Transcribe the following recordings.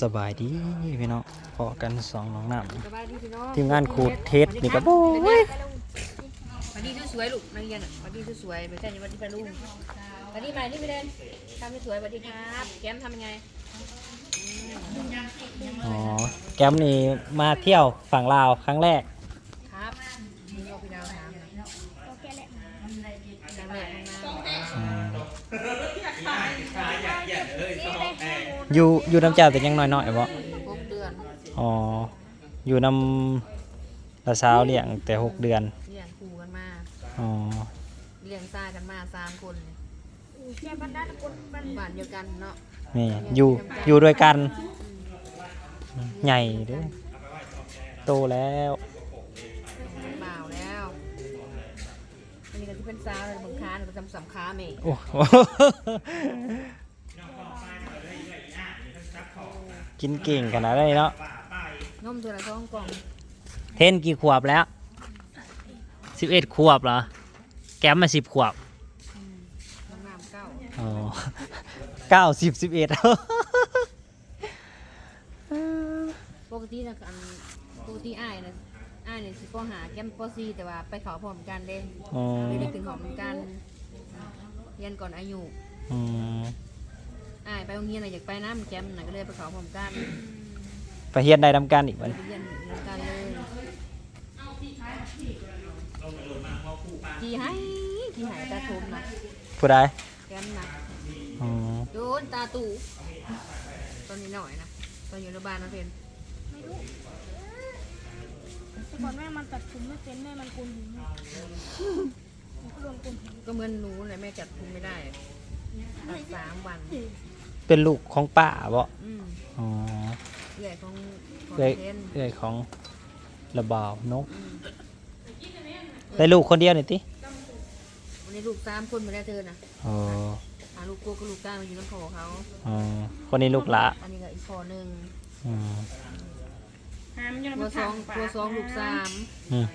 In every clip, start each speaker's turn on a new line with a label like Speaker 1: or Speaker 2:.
Speaker 1: สบายดีพี่น้องพอกันสองน้องน้
Speaker 2: สบายดีพี่น้อง
Speaker 1: ทีมงานครูเทสนี่ก็โอ้ย
Speaker 2: สวัสดีสวยๆลูกนักเรียนอะสวัสดีสวยๆไม่ใช่สวัสดีปลาลุงสวัสดีใหม่นี่พี่เดนทำให้สวยสวัสดีครับแก้มทำยังไงำ
Speaker 1: อ๋อแก้มนี่มาเที่ยวฝั่งลาวครั้งแรก
Speaker 2: ครับมึงเอาพี่ดาว ถามครั้งแรกครั้งแรก
Speaker 1: อืมอยู่อยู่น้ำเจ้าแต่ยังน้อยๆบ่
Speaker 2: หกเดือน
Speaker 1: อ๋ออยู่น้ำละสาวเลี้ยงแต่หกเดือน
Speaker 2: เลี้ยงคู่กันมา
Speaker 1: อ๋อ
Speaker 2: เลี้ยงซ่ากันมาสามคนเลยบ้านบ้านเดียวกันเนาะ
Speaker 1: นี่อยู่อยู่ด้วยกัน ใหญ่เด้วยโตแล้ว
Speaker 2: สาวเลยบางค้าเนี่ยก็จำสำค้าเมย์
Speaker 1: โอ้โหกินเก่งขนาดนี้เนาะ
Speaker 2: นมตัวละสองกล่อง
Speaker 1: เทนกี่ขวบแล้ว สิบเอ็ดขวบเหรอ แก้มมาสิบขวบ
Speaker 2: น้ำน้ำเก้า
Speaker 1: อ๋อเก้าสิบสิบเอ็ด
Speaker 2: ปกตินะอันปกติอ้ายนะ อ้ายเนี่ยสิก็หาแก้มปอซีแต่ว่าไปเขาพร้อมกันเด้
Speaker 1: อ๋อ
Speaker 2: เลยได้ถึงหอมกันเรียนก่อนอายุ
Speaker 1: อืม
Speaker 2: อ้ายไปโรงเรียนน่ะอยากไปน้ำแก้มน่ะก็เลยไปเขาพร้อมกัน
Speaker 1: ไปเฮียนได้ทำการอีกวัน
Speaker 2: ไปเรียนเรียนกันเลยกี่ให้กี่ให้ตาชมนะ
Speaker 1: ผู้ใด
Speaker 2: แก้มนะ
Speaker 1: อ๋อ
Speaker 2: โดนตาตู่ตอนนี้หน่อยนะตอนอยู่ในบ้านนะเพน
Speaker 3: แต่ก่อนแม่มันตัดผมไม่เป็นแม่มันโกนหูมันก็โดนโกนหู
Speaker 2: ก็เหมือนหนูเลยแม่จัดคุมไม่ได้ตัดสามวัน
Speaker 1: เป็นลูกของป้าบ่
Speaker 2: อืม
Speaker 1: อ๋อ
Speaker 2: เอื่อยของของ
Speaker 1: เอ้ย
Speaker 2: เพน
Speaker 1: เอ้ยของระบาวนก
Speaker 2: อืม
Speaker 1: ได้ลูกคนเดียวนี่ติ
Speaker 2: วันนี้ลูกสามคนมาแล้วเธอนะ
Speaker 1: อ๋อ
Speaker 2: หาลูกโกกับลูกก้ามาอยู่น้ำพอเขา
Speaker 1: อ๋อคนนี้ลูกหละ
Speaker 2: อันนี้ก็อีกพอหนึ่ง
Speaker 1: อืม
Speaker 3: หา มันยัง
Speaker 2: ตัว
Speaker 3: มา
Speaker 2: สองตัวสองลูกสาม
Speaker 1: อืม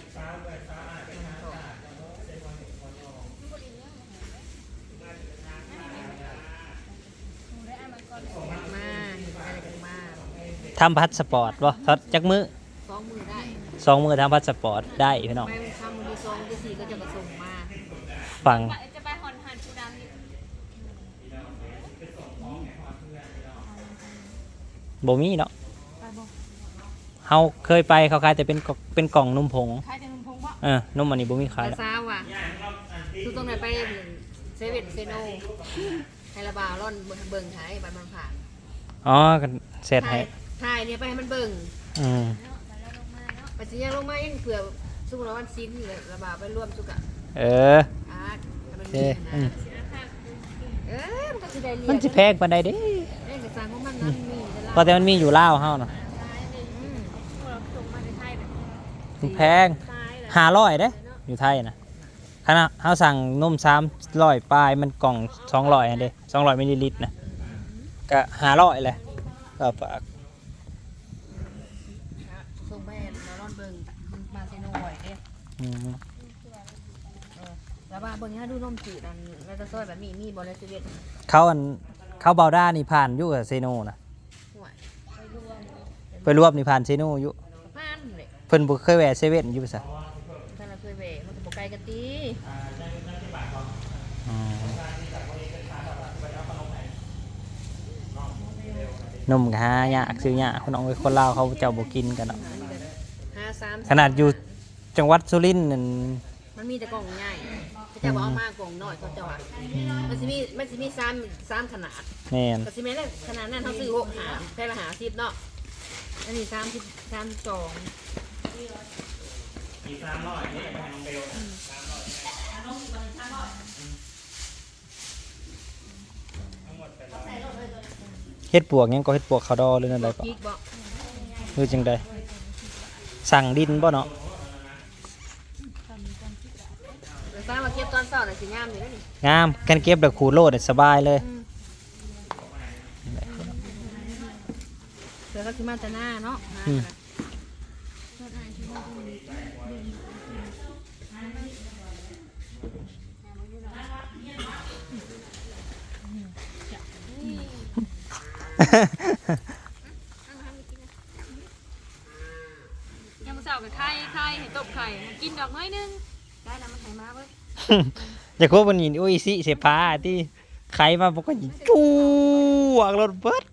Speaker 2: มาเห็นอะไรกันมา
Speaker 1: ทำพัสปอร์ตบ่ทดจักมือ
Speaker 2: สองมือได้
Speaker 1: สองมือทำพัสปอร์ตได้พี่น้อง
Speaker 2: ไปทำมือที่สองมือที่สี่ก็จะกระส่งมา
Speaker 1: ฟัง
Speaker 3: จะไปหอนหันชูดังอยู่
Speaker 1: บ่มีเนาะ
Speaker 3: ไปบอก
Speaker 1: เฮาเคยไปเขาขายแต่เป็นกล่องเป็นกล่องนุ่มผง
Speaker 3: ใครจะนุ่มพงบ่
Speaker 1: เออนุ่มอันนี้บ่มีขาย
Speaker 2: แต่
Speaker 1: แล้ว
Speaker 2: สาวอะคือตรงไหนไปเซเว่นเซโนให้ระบาวร่อนเบิ่งถ่ายบัตรมันผ่าน
Speaker 1: อ๋อกันเสร็จ
Speaker 2: ถ่า
Speaker 1: ให้
Speaker 2: ยถ่ายเนี่ยไปให้มันเบิ่ง
Speaker 1: อืม
Speaker 2: ไปสิยังลงมายังเผื่อสมมติว่าวันซินนี่เลยระบาวไปร่วมสุกอะ
Speaker 1: เออ
Speaker 2: อาร์ตให้มัน
Speaker 1: โอเค
Speaker 2: มี
Speaker 1: อืม
Speaker 2: นะเออมันก็สิได้เรียน
Speaker 1: มันสิแพงปานใดเด้
Speaker 2: เอ้ยกระซังของมันนั้นมีแต่ละ
Speaker 1: เพราะแต่มันมีอยู่ลาวเฮาน่ะ
Speaker 2: อืม
Speaker 3: เราส่งมาในไทยแบบ
Speaker 1: มัน แพง
Speaker 3: ตายเลย
Speaker 1: 500เด้ อยู่ไทยน่ะขณะเฮาสั่งนม300ปลายมันกล่อง200อันเด้200มิลลิลิตรนะก็500แหละก็ฝาก
Speaker 2: ส่งไปให้เราร่อนเบิ่งมันมาเซโนไว้เด้
Speaker 1: อืม
Speaker 2: แล้วว่าเบิ่งให้ดูนมจืดอันแล้วก็ซอยแบบมีมีบ่ในชีวิต
Speaker 1: เขาอันเขาเบาด้านี่ผ่านอยู่กับเซโนน่ะ
Speaker 2: ห่วย
Speaker 1: ไปรวบนี่ผ่านเซโนอยู่
Speaker 2: ผ่าน เลย
Speaker 1: เพิ่นบ่เคยแวะเซเว่นอยู่ซะ
Speaker 2: ท่านเราเคยเวะมันก็บ่ไกลกันตี
Speaker 1: อืมนมก็หายากซื้อยากคนน้องเอ้ยคนลาวเขาเจ้าบ่กินกันเนาะ
Speaker 2: ห้าสาม
Speaker 1: ขนาดอยู่จังหวัดสุรินทร์นั่น
Speaker 2: มันมีแต่กล่องใหญ่เขาจะบอกเอามากล่องน้อยเขาจะว่ามันจะมีมันจะมีสามสามขนาด
Speaker 1: แม่น
Speaker 2: ก็สิแม่นแล้วขนาดนั้นเขาซื้อหกหาแค่ละหาสิบเนาะอันนี้สามสิบสามสิ บสอง
Speaker 1: เฮ็ดปวกหยังก็เฮ็ดปวกเขาดอหรือนั่นใดก็
Speaker 2: พริกบอก
Speaker 1: หรือจังใดสั่งดินบ่เนาะ
Speaker 2: แต่ทราบว่าเก็บตอนเช้าน่ะสิงามอยู่แล้วนี่
Speaker 1: งามกันเก็บแล้วขูดโลดได้สบายเลย
Speaker 2: อืมเดี๋ยวก็คือมาแต่หน้าเนาะหน้า
Speaker 1: อืม
Speaker 2: น่ะ
Speaker 1: ยั
Speaker 4: งสาวกับไข่ไข่เห็นตกไข่กินดอกไม้นึง
Speaker 2: ได้แล้มันไข่มาเว้ย
Speaker 1: จะควบมันหินโอ้ยสิเสพ้าที่ไข่มาปกติจู้วกรถเบิร์ด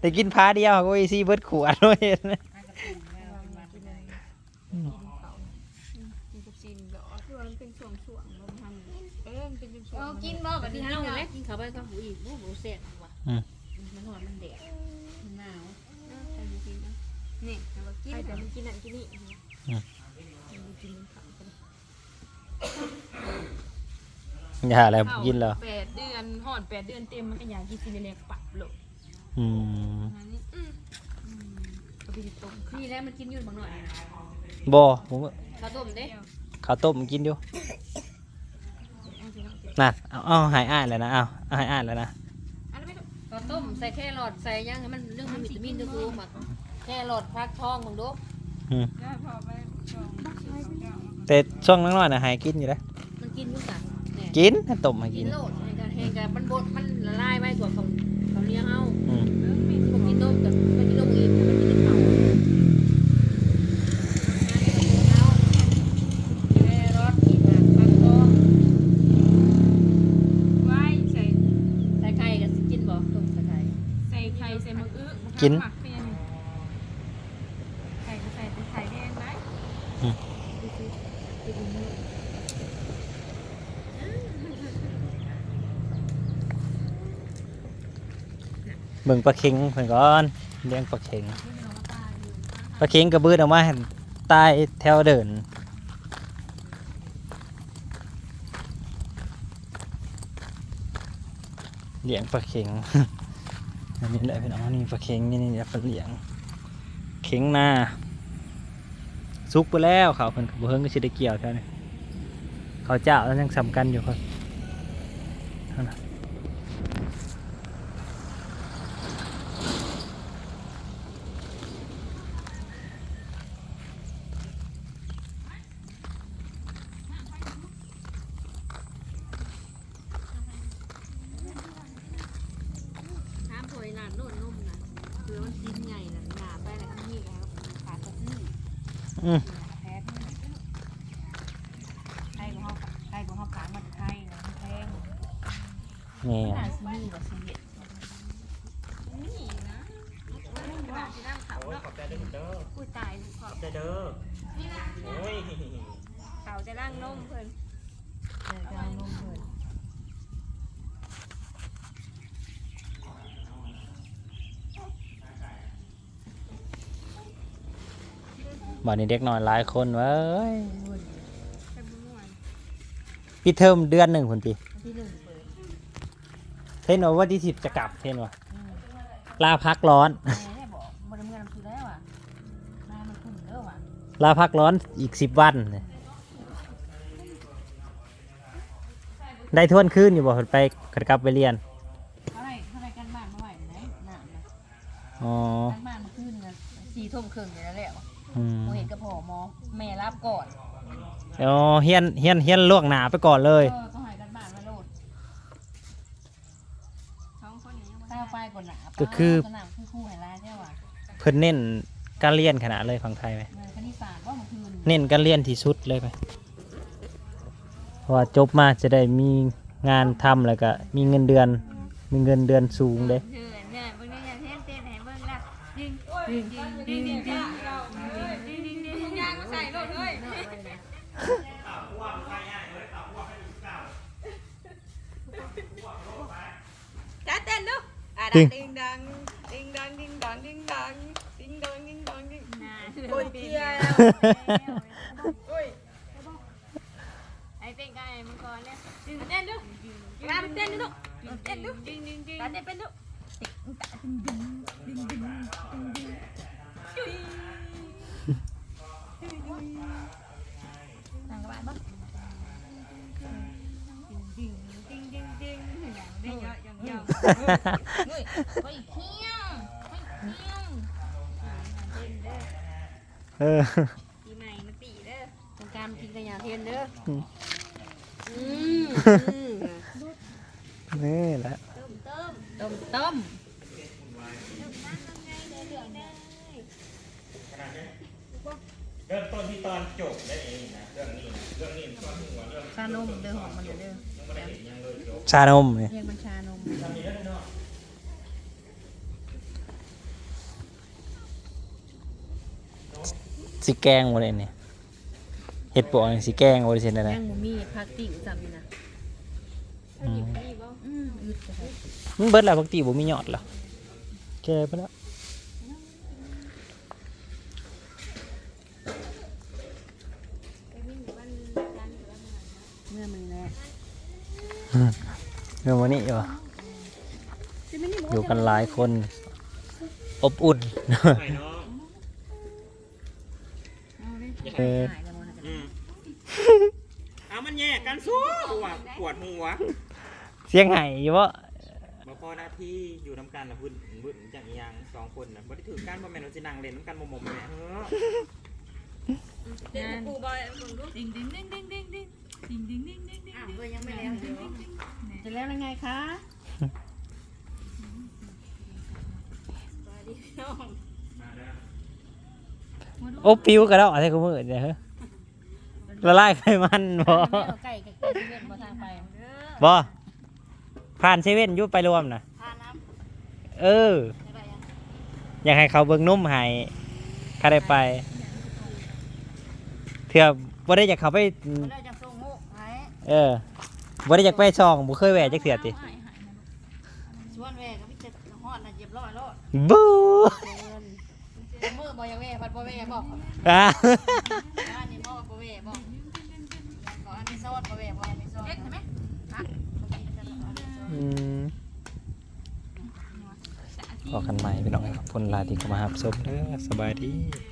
Speaker 1: แต่กินพาเดียวโอ้ยสิเบิร์ดขวดด้วย
Speaker 4: กินบ่
Speaker 2: แบบนี้เฮาแกินข้าไปกับหูอีกบ่บ่แซ่บว่ะ มันร้อนมันแดดมันหนาว
Speaker 4: ใครจะกินนะนี่แต่ว่ากินแต่มันกินนั่นกินนี่
Speaker 1: อย่าอะไรกินเหรอ
Speaker 4: แปดเดือนหอดแปดเดือนเต็มมันก็อยากกินซีเรียกปรับโลก
Speaker 1: อืม
Speaker 4: อันนี้อืมก็ไปต้ม
Speaker 2: นี่แหละมันกินอยู่บางหน่อย
Speaker 1: บ่ผมว่า
Speaker 2: ข้าวต้มเด้
Speaker 1: ข้าวต้มกินอยู่นั่นเอาเอาหายอ่านแล้วนะเอาเอาหายอ่านแล้วนะ
Speaker 2: ข้าวต้มใส่แครอทใส่หยังให้มันเรื่องมันวิตามินด้วยกูหมักแครอทฟักทองมึงดู
Speaker 1: อืม
Speaker 4: ได้พอไปสอง
Speaker 1: แต่ช่วงน้อยๆนะหายกินอยู่แล้ว
Speaker 2: มันกินอยู่กันเนี่ย
Speaker 1: กินถ้าต้มให้
Speaker 2: กิ
Speaker 1: กิ
Speaker 2: น
Speaker 1: น
Speaker 2: โลดแห้งกันแห้งกันมันบดมันละลายไว้กว่าเขาเขาเลี้ยงเฮา
Speaker 1: อืม
Speaker 4: เออมี
Speaker 2: ที่บอกกินนมกับมันกินนมอีกมันกินเขาแครอทกินหมากฟักทอง
Speaker 4: ไว้ใส่
Speaker 2: ใส่ไข่กับสิกินบ่ต้มใส่ไข่
Speaker 4: ใส่ไข่ใส่มะอึมะขาม
Speaker 1: กิน
Speaker 4: หมักเปรี้ยวไข่ก็ใส่แต่ไข่แดงไหม
Speaker 1: เบิ่งปลาเค็งเพิ่นก่อนเลี้ยงปลาเค็งปลาเค็งกระบืดออกมาให้ใต้แถวเดินเลี้ยงปลาเค็ง นี่แหละเป็น้องนี่ปลาเค็งนี่นี่แหละปลาเลี้ยง เค็งหน้าซุกไปแล้วเขาเพิ่นกับเพิ่งก็ชิได้เกี่ยวแถวนี้เขาเจ้าแล้วยังสำคัญอยู่ครับนั่า
Speaker 2: นั้น Mm. บ้า
Speaker 4: นนี้
Speaker 5: เด็
Speaker 1: กน้อยหลายคนเว้ย
Speaker 4: ไปบุญม่วน
Speaker 1: พี่เทอมเดือนหนึ่งคนปี
Speaker 2: ที่หนึ่งเปิด
Speaker 1: เทนว่าวันที่สิบจะกลับเทนว่าลาพักร้อน
Speaker 2: แม่ได้บอกบริเวณคือแล้วอะมามันคุ้มเด้อว่ะ
Speaker 1: ลาพักร้อนอีกสิบวันเนี่ยได้ทวนคืนอยู่บ่เพิ่นไปกลับไปเรียน
Speaker 2: เท่าไหรเท่าไหรกันบ้านเมื่อไหร่ไหนหนามนะ
Speaker 1: อ๋อ
Speaker 2: กันบ้านเมื่อคืนนะสี่ทุ่มครึ่งอยู่แล้วแหละ
Speaker 1: อืม
Speaker 2: โมเห็นกับพ่อหมอแม่รับก่อน
Speaker 1: อ๋อเฮียนเฮียนเฮียนล่วงหนาไปก่อนเลย
Speaker 2: เออต้องให้กันบ้านมาโลด
Speaker 4: สองคนนี้ยังบ่
Speaker 2: ข้าวไปก่อนหนา
Speaker 1: ก็คือ
Speaker 2: สนามคือคู่ไหนร้ายใช่ป่ะ
Speaker 1: เพิ่นเน้นการเรียนขนาดเลยฝั่งไทยไหม
Speaker 2: เงินคณิตศาสตร์ว่าเมื่อคืน
Speaker 1: เน้นการเรียนที่สุดเลยไหมเพราะว่าจบมาจะได้มีงานทำแล้วก็มีเงินเดือน มีเงินเดือนสูงเด้
Speaker 4: เหนื่อยเหนื่อยเบิ่งนี่อย่าเต้นเต้นให้เบิ่งละดึงดึงดึงดึงดึง จ
Speaker 1: ริง
Speaker 4: ดิงดังดิงดังดิงดังดิงดังดิงดังดิงดังดิงโอ้ยเพี้ยแล้วโอ้ยไอ้เต้นกันไอ้มังกรเนี่ยดึงเต้นดูตามเต้นดูเต้นดูดึงดึงดึงตามเต้นเป็นดู เยอะเฮ้
Speaker 2: ยไปเที่ยวไปเที่ยว
Speaker 1: เออ
Speaker 4: ปีใหม่มาตีเด้อ
Speaker 2: สงกรารกินกันอย่างเทียนเด้อ
Speaker 1: อืม
Speaker 2: อืมอืม
Speaker 1: นี่แหละ
Speaker 2: ต้มต้ม
Speaker 5: กริ่มต้นที่ตอนจบได้เองนะเรื่องนี้นะเรื่องนี้ตอนหัวเรื่อง
Speaker 2: ชานมเด้อหอมมันเด้อ
Speaker 5: ยังไม่ได้เห็นยังเลยจบ
Speaker 1: ชานมนี่
Speaker 2: เรียกมันชานม
Speaker 5: ทำนี้แล้วเนาะ
Speaker 1: สิแกงบ่ได้นี่เฮ็ดปวกนี่สิแกงบ่ได้เช่นนั้น
Speaker 2: แม
Speaker 1: นะ
Speaker 2: งมุมีผักติ๋วจับนี่นะ
Speaker 1: อืม
Speaker 2: อืมอึดจะได้
Speaker 1: มันเบิดแล้วปกติบ่มียอดแล้วแก่ไปแล้ว
Speaker 2: เมื่อมันแหละ
Speaker 1: เรื่องวันนี้วะอยู่กันหลายคน อบอุ่น
Speaker 5: ไข่น้อง
Speaker 2: เอา
Speaker 1: เออ
Speaker 2: หายกันหมดแล้วกัน
Speaker 5: อืมเอามันแยกกันสู้ปวดปวดหัว
Speaker 1: เสียงไห้อยู่บ่
Speaker 5: มาพอหน้าที่อยู่น้ำกันนะพุ่นพุ่นจากอีหยังสองคนนะบ่ได้ถือการบ่แม่นว่าสินั่งเล่นน้ำกันบ่มๆแม่เฮ้อ
Speaker 4: เด็กกูบอยมึงดูดิงดิงดิงดิงดิงดิงดิงดิงดิงดิงดิง
Speaker 2: อ้าวก็ยังไม่แล้วเดี๋ยวจะแล้วยังไงคะ
Speaker 5: มาเด้อ
Speaker 1: โอ้ปิวกระดอกอะไรกูมือเนี่ยเฮ้ยละลายไขมันบ่
Speaker 2: ไม่เอาไก่กับไก่ที่เล่นบ่ทางไป
Speaker 1: บ่ผ่านเซเว่นอยู่ไปรวมน่ะ
Speaker 2: ทานน้
Speaker 1: เออำ
Speaker 2: ได้ยัง
Speaker 1: อยากให้เขาเบิ่งนุ่มให้ข้าได้ไปเถื่อบ่ได้อยากเขาไป
Speaker 2: ได้จากทรงโง่หาย
Speaker 1: เออบ่ได้อยากไปช่องบ่เคยแหวะจักเถื่อติ
Speaker 2: ชวนแว่ก็พี่จะฮอดน่ะเจ็บร้อยโลด
Speaker 1: บู๊
Speaker 2: เดินมือบ่ยังแว่พัดบ่แว่บอก
Speaker 1: อะ
Speaker 2: อันนี้บ่บ่แว่บอกก่อนอันนี้ซอสบ่แว่บ่อันนี้ซอสเฮ็ดใช่ไหมฮะ
Speaker 1: อืมพอกันใหม่พี่น้องครับคนลาที่เข้ามาหับชมเด้อสบายดี
Speaker 4: อี